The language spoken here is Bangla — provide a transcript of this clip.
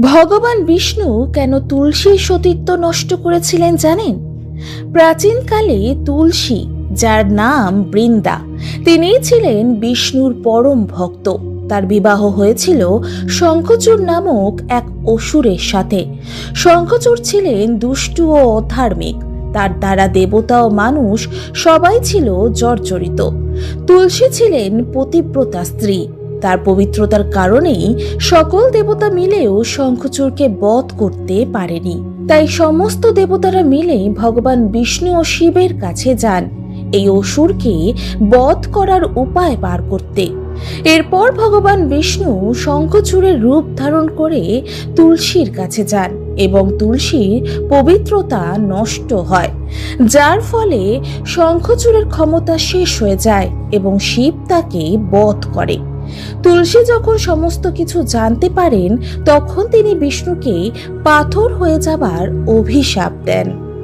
ভগবান বিষ্ণু কেন তুলসীর সতীত্ব নষ্ট করেছিলেন জানেন? প্রাচীনকালে তুলসী, যার নাম বৃন্দা তিনি ছিলেন বিষ্ণুর পরম ভক্ত। তার বিবাহ হয়েছিল শঙ্খচূড় নামক এক অসুরের সাথে। শঙ্খচূড় ছিলেন দুষ্টু ও অধার্মিক। তার দ্বারা দেবতা ও মানুষ সবাই ছিল জর্জরিত। তুলসী ছিলেন পতিব্রতা স্ত্রী। তার পবিত্রতার কারণেই সকল দেবতা মিলেও শঙ্খচূড়কে বধ করতে পারেনি। তাই সমস্ত দেবতারা মিলে ভগবান বিষ্ণু ও শিবের কাছে যান, এই অসুরকে বধ করার উপায় বার করতে। এরপর ভগবান বিষ্ণু শঙ্খচূড়ের রূপ ধারণ করে তুলসীর কাছে যান এবং তুলসীর পবিত্রতা নষ্ট হয়, যার ফলে শঙ্খচূড়ের ক্ষমতা শেষ হয়ে যায় এবং শিব তাকে বধ করে। তুলসী যখন সমস্ত কিছু জানতে পারেন তখন তিনি বিষ্ণুকে পাথর হয়ে যাবার অভিশাপ দেন।